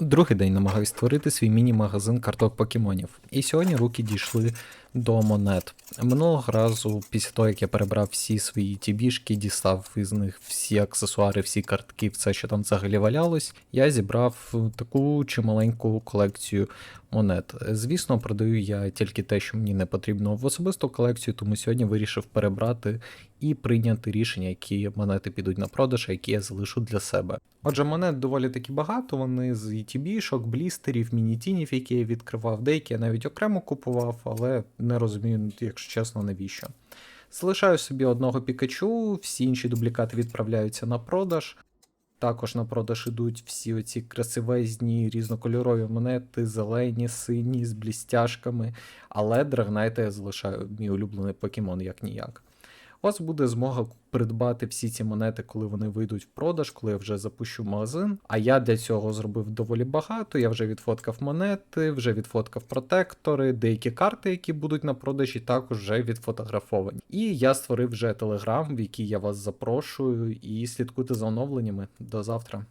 Другий день намагаюсь створити свій міні-магазин карток покемонів. І сьогодні руки дійшли до монет. Минулого разу, після того, як я перебрав всі свої тібішки, дістав із них всі аксесуари, всі картки, все, що там взагалі валялось, я зібрав таку чималеньку колекцію монет. Звісно, продаю я тільки те, що мені не потрібно в особисту колекцію, тому сьогодні вирішив перебрати і прийняти рішення, які монети підуть на продаж, а які я залишу для себе. Отже, монет доволі таки багато. Вони з ETB-шок, блістерів, мінітінів, які я відкривав. Деякі я навіть окремо купував, але не розумію, якщо чесно, навіщо. Залишаю собі одного Пікачу, всі інші дублікати відправляються на продаж. Також на продаж ідуть всі оці красивезні різнокольорові монети, зелені, сині, з блістяшками. Але Драгнайта я залишаю мій улюблений покемон як ніяк. У вас буде змога придбати всі ці монети, коли вони вийдуть в продаж, коли я вже запущу магазин. А я для цього зробив доволі багато. Я вже відфоткав монети, вже відфоткав протектори, деякі карти, які будуть на продажі, також вже відфотографовані. І я створив вже телеграм, в який я вас запрошую, і слідкуйте за оновленнями. До завтра.